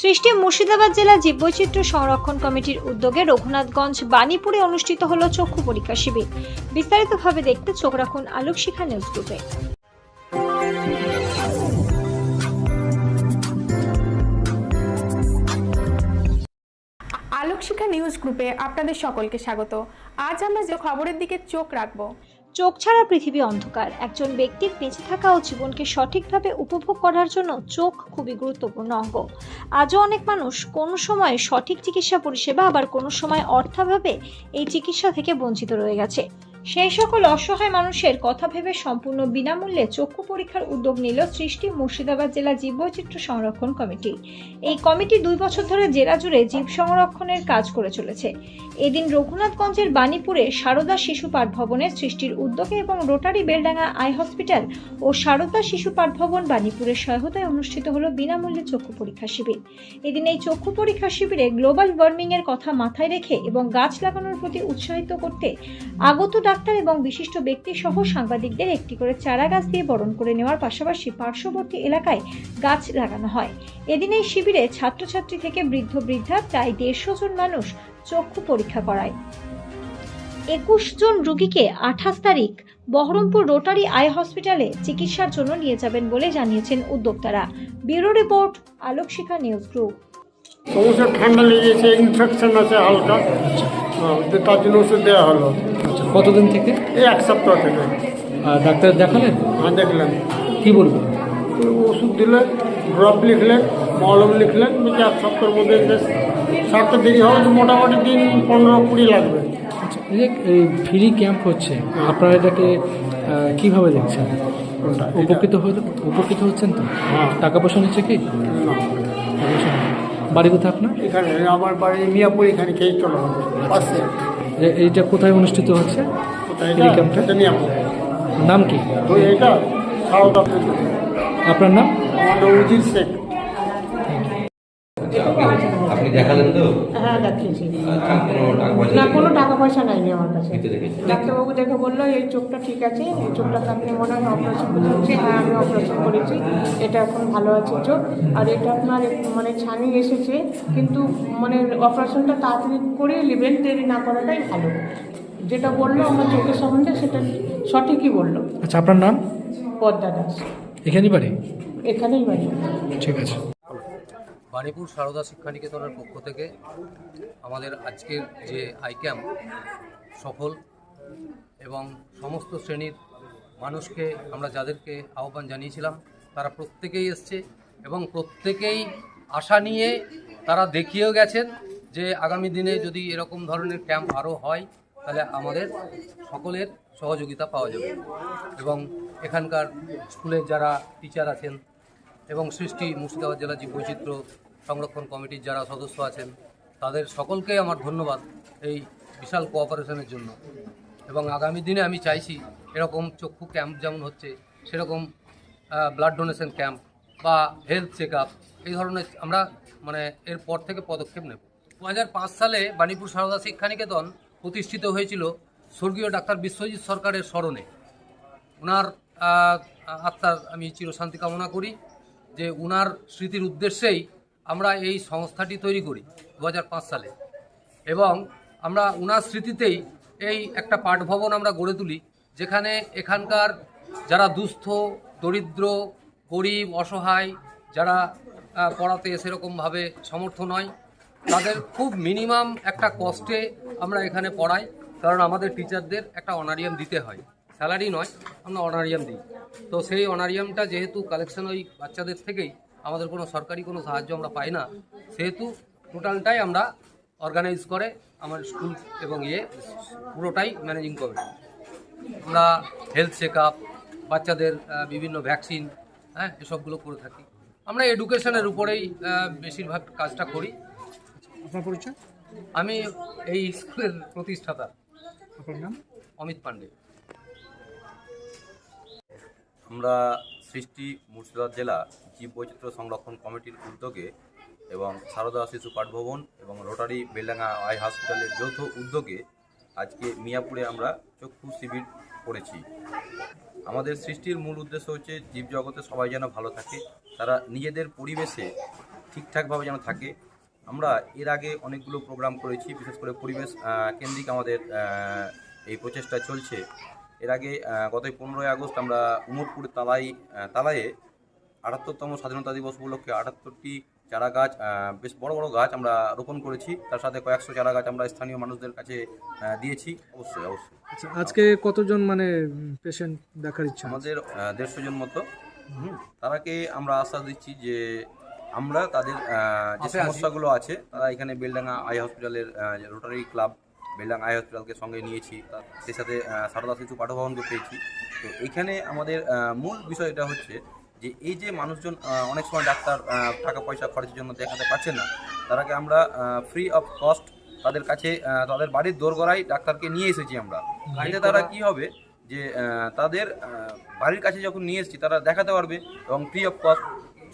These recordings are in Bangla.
সৃষ্টি মুর্শিদাবাদ জেলা জীববৈচিত্র্য সংরক্ষণ কমিটির উদ্যোগে রঘুনাথগঞ্জ বাণীপুরে অনুষ্ঠিত হল চক্ষু পরীক্ষা শিবির। বিস্তারিতভাবে দেখতে চোখ রাখুন আলোক শিখা নিউজ গ্রুপে। আলোকশিখা নিউজ গ্রুপে আপনাদের সকলকে স্বাগত। আজ আমরা যে খবরের দিকে চোখ রাখব চোখ ছাড়া পৃথিবী অন্ধকার। একজন ব্যক্তির বেঁচে থাকা ও জীবনকে সঠিকভাবে উপভোগ করার জন্য চোখ খুবই গুরুত্বপূর্ণ অঙ্গ। আজও অনেক মানুষ কোনো সময় সঠিক চিকিৎসা পরিষেবা, আবার কোনো সময় অর্থাভাবে এই চিকিৎসা থেকে বঞ্চিত রয়ে গেছে। সেই সকল অসহায় মানুষের কথা ভেবে সম্পূর্ণ বিনামূল্যে চক্ষু পরীক্ষার উদ্যোগ নিল সৃষ্টি মুর্শিদাবাদ জেলা জীববৈচিত্র্য সংরক্ষণ কমিটি। এই কমিটি দুই বছর ধরে জেলা জুড়ে জীব সংরক্ষণের কাজ করে চলেছে। এদিন রঘুনাথগঞ্জের বাণীপুরে সারদা শিশু পাঠ ভবনের সৃষ্টির উদ্যোগে এবং রোটারি বেলডাঙ্গা আই হসপিটাল ও সারদা শিশু পাঠ ভবন বাণীপুরের সহায়তায় অনুষ্ঠিত হলো বিনামূল্যে চক্ষু পরীক্ষা শিবির। এদিন এই চক্ষু পরীক্ষা শিবিরে গ্লোবাল ওয়ার্মিং এর কথা মাথায় রেখে এবং গাছ লাগানোর প্রতি উৎসাহিত করতে আগত ডাক্তার এবং বিশিষ্ট ব্যক্তি সহ সাংবাদিকদের একটি করে চারা গাছ দিয়ে বরণ করে নেওয়ার পাশাপাশি পার্শ্ববর্তী এলাকায় গাছ লাগানো হয়। এদিন এই শিবিরে ছাত্রছাত্রী থেকে বৃদ্ধ বৃদ্ধা প্রায় দেড়শো জন মানুষ চক্ষু পরীক্ষা করায়। একুশ জন রুগীকে আঠাশ তারিখ বহরমপুর রোটারি আই হসপিটালে চিকিৎসার জন্য নিয়ে যাবেন বলে জানিয়েছেন উদ্যোক্তারা। Bureau report Alok Shikha news group. সমস্যা ঠান্ডা লেগেছে, ইনফেকশন আছে হালকা। তার জন্য ওষুধ দেওয়া হলো। কতদিন থেকে? এই এক সপ্তাহ থেকে। আর ডাক্তার দেখালেন? হ্যাঁ দেখলেন। কী বলবেন? ওষুধ দিলেন ড্রপ লিখলেন মলম লিখলেন বলছে এক সপ্তাহের মধ্যে সারতে দেরি হবে তো মোটামুটি দিন পনেরো কুড়ি লাগবে। আচ্ছা এই ফ্রি ক্যাম্প হচ্ছে আপনারা এটাকে কীভাবে দেখছেন? উপকৃত উপকৃত হচ্ছেন তো? হ্যাঁ। টাকা পয়সা নিচ্ছে কি। বাড়ি কোথায় আপনার? এখানে আমার বাড়ি মিয়াপুর এখানে খেয়ে চলো পাশে। যে এইটা কোথায় অনুষ্ঠিত হচ্ছে? ক্যাম্পটা? নাম কি? আপনার নাম? শেখ। আপনি দেখালেন তো? হ্যাঁ দেখিয়েছি কোনো টাকা পয়সা না কোনো টাকা পয়সা নেয়নি আমার কাছে। ডাক্তারবাবু দেখে বলল এই চোখটা ঠিক আছে এই চোখটাকে আপনি মনে হয় অপারেশন করতে হচ্ছে হ্যাঁ আমি অপারেশন করেছি। এটা এখন ভালো আছে চোখ। আর এটা আপনার মানে ছানি এসেছে কিন্তু মানে অপারেশনটা তাড়াতাড়ি করিয়ে নেবেন দেরি না করাটাই ভালো। যেটা বলল আমার চোখের সম্বন্ধে সেটা সঠিকই বলল। আচ্ছা আপনার নাম? পদ্মা দাস। এখানেই বাড়ি? এখানেই বাড়ি। ঠিক আছে। বাণীপুর সারদা শিক্ষানিকেতনের পক্ষ থেকে আমাদের আজকের যে আই ক্যাম্প সফল এবং সমস্ত শ্রেণির মানুষকে আমরা যাদেরকে আহ্বান জানিয়েছিলাম, তারা প্রত্যেকেই এসছে এবং প্রত্যেকেই আশা নিয়ে তারা দেখিয়েও গেছেন যে আগামী দিনে যদি এরকম ধরনের ক্যাম্প আরও হয়, তাহলে আমাদের সকলের সহযোগিতা পাওয়া যাবে এবং এখানকার স্কুলের যারা টিচার আছেন এবং সৃষ্টি মুর্শিদাবাদ জেলা জীব বৈচিত্র্য সংরক্ষণ কমিটির যারা সদস্য আছেন, তাদের সকলকে আমার ধন্যবাদ এই বিশাল কোঅপারেশনের জন্য। এবং আগামী দিনে আমি চাইছি এরকম চক্ষু ক্যাম্প যেমন হচ্ছে, সেরকম ব্লাড ডোনেশন ক্যাম্প বা হেলথ চেক এই ধরনের আমরা মানে এর পর থেকে পদক্ষেপ নেব। দু হাজার পাঁচ সালে বাণীপুর সারদা শিক্ষানিকেতন প্রতিষ্ঠিত হয়েছিল স্বর্গীয় ডাক্তার বিশ্বজিৎ সরকারের স্মরণে। ওনার আত্মার আমি চিরশান্তি কামনা করি যে উনার স্মৃতির উদ্দেশ্যেই আমরা এই সংস্থাটি তৈরি করি দু হাজার পাঁচ সালে। এবং আমরা উনার স্মৃতিতেই এই একটা পাঠভবন আমরা গড়ে তুলি, যেখানে এখানকার যারা দুস্থ, দরিদ্র, গরিব, অসহায়, যারা পড়াতে সেরকমভাবে সমর্থ নয়, তাদের খুব মিনিমাম একটা কষ্টে আমরা এখানে পড়াই, কারণ আমাদের টিচারদের একটা অনারিয়াম দিতে হয়। স্যালারি নয়, আমরা অনারিয়াম দিই। তো সেই অনারিয়ামটা যেহেতু কালেকশন ওই বাচ্চাদের থেকেই আমাদের কোনো সরকারি কোনো সাহায্য আমরা পাই না। সেহেতু টোটালটাই আমরা অর্গানাইজ করে আমার স্কুল এবং ইয়ে পুরোটাই ম্যানেজিং কমিটি আমরা হেলথ চেক আপ বাচ্চাদের বিভিন্ন ভ্যাকসিন হ্যাঁ এসবগুলো করে থাকি। আমরা এডুকেশনের উপরেই বেশিরভাগ কাজটা করি। আপনার পরিচয়? আমি এই স্কুলের প্রতিষ্ঠাতা। আপনার নাম? অমিত পান্ডে। আমরা সৃষ্টি মুর্শিদাবাদ জেলা জীব বৈচিত্র্য সংরক্ষণ কমিটির উদ্যোগে এবং সারদা শিশু পাঠভবন এবং রোটারি বেলডাঙ্গা আই হসপিটালের যৌথ উদ্যোগে আজকে মিয়াপুরে আমরা চক্ষু শিবির করেছি। আমাদের সৃষ্টির মূল উদ্দেশ্য হচ্ছে জীবজগতে সবাই যেন ভালো থাকে, তারা নিজেদের পরিবেশে ঠিকঠাকভাবে যেন থাকে। আমরা এর আগে অনেকগুলো প্রোগ্রাম করেছি, বিশেষ করে পরিবেশ কেন্দ্রিক আমাদের এই প্রচেষ্টা চলছে। এর আগে গত পনেরোই আগস্ট আমরা উমরপুরের তালাই তালায়ে আটাত্তরতম স্বাধীনতা দিবস উপলক্ষে আটাত্তরটি চারা গাছ বেশ বড় বড় গাছ আমরা রোপণ করেছি। তার সাথে কয়েকশো চারা গাছ আমরা স্থানীয় মানুষদের কাছে দিয়েছি। অবশ্যই অবশ্যই। আচ্ছা আজকে কতজন মানে পেশেন্ট দেখার ইচ্ছা আমাদের দেড়শো জন মতো। তারাকে আমরা আশ্বাস দিচ্ছি যে আমরা তাদের যে সমস্যাগুলো আছে তারা এখানে বেলডাঙ্গা আই হসপিটালের রোটারি ক্লাব বেলডাঙ্গা আই হসপিটালকে সঙ্গে নিয়েছি। তার- সেই সাথে সারদা শিশু পাঠভবনকে পেয়েছি। তো এখানে আমাদের মূল বিষয় এটা হচ্ছে যে এই যে মানুষজন অনেক সময় ডাক্তার টাকা পয়সা খরচের জন্য দেখাতে পারছে না তারাকে আমরা ফ্রি অফ কস্ট তাদের কাছে তাদের বাড়ির দোরগড়ায় ডাক্তারকে নিয়ে এসেছি আমরা। এতে তারা কি হবে? যে তাদের বাড়ির কাছে যখন নিয়ে এসেছি তারা দেখাতে পারবে এবং ফ্রি অফ কস্ট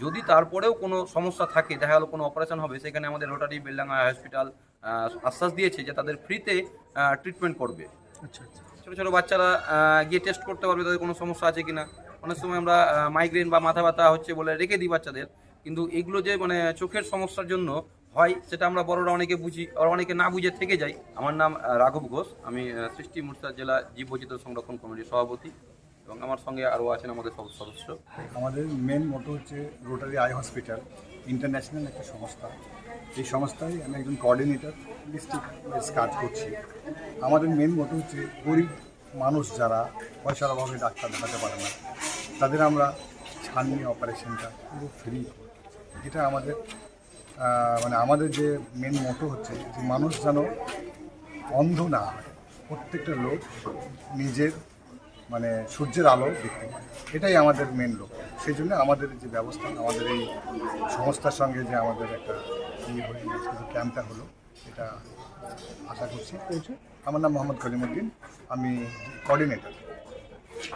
যদি তারপরেও কোনো সমস্যা থাকে দেখা গেলো কোনো অপারেশন হবে সেখানে আমাদের রোটারি বেলডাঙ্গা হসপিটাল আশ্বাস দিয়েছে যে তাদের ফ্রিতে ট্রিটমেন্ট করবে। আচ্ছা আচ্ছা। ছোটো ছোটো বাচ্চারা গিয়ে টেস্ট করতে পারবে তাদের কোনো সমস্যা আছে কিনা। অনেক সময় আমরা মাইগ্রেন বা মাথা ব্যথা হচ্ছে বলে রেখে দিই বাচ্চাদের। কিন্তু এগুলো যে মানে চোখের সমস্যার জন্য হয়, সেটা আমরা বড়রা অনেকে বুঝি আর অনেকে না বুঝে থেকে যাই আমার নাম রাঘব ঘোষ। আমি সৃষ্টি মুর্শিদাবাদ জেলা জীব বৈচিত্র্য সংরক্ষণ কমিটির সভাপতি এবং আমার সঙ্গে আরও আছেন আমাদের সব সদস্য। আমাদের মেন মোটো হচ্ছে রোটারি আই হসপিটাল ইন্টারন্যাশনাল একটা সংস্থা। এই সংস্থায় আমি একজন কোঅর্ডিনেটর ডিস্ট্রিক্ট কাজ করছি। আমাদের মেন মোটো হচ্ছে গরিব মানুষ যারা পয়সার অভাবে ডাক্তার দেখাতে পারে না। তাদের আমরা ছানি অপারেশনটা পুরো ফ্রি এটা আমাদের মানে আমাদের যে মেন মোটো হচ্ছে যে মানুষ যেন অন্ধ না হয়। প্রত্যেকটা লোক নিজের মানে সূর্যের আলো দেখতে পায়। এটাই আমাদের মেন লোক। সেই জন্য আমাদের যে ব্যবস্থা আমাদের এই সংস্থার সঙ্গে যে আমাদের একটা ইয়ে হয়ে যে ক্যাম্পটা হলো এটা আশা করছি। আমার নাম মোহাম্মদ কলিমুদ্দিন আমি coordinator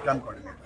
camp coordinator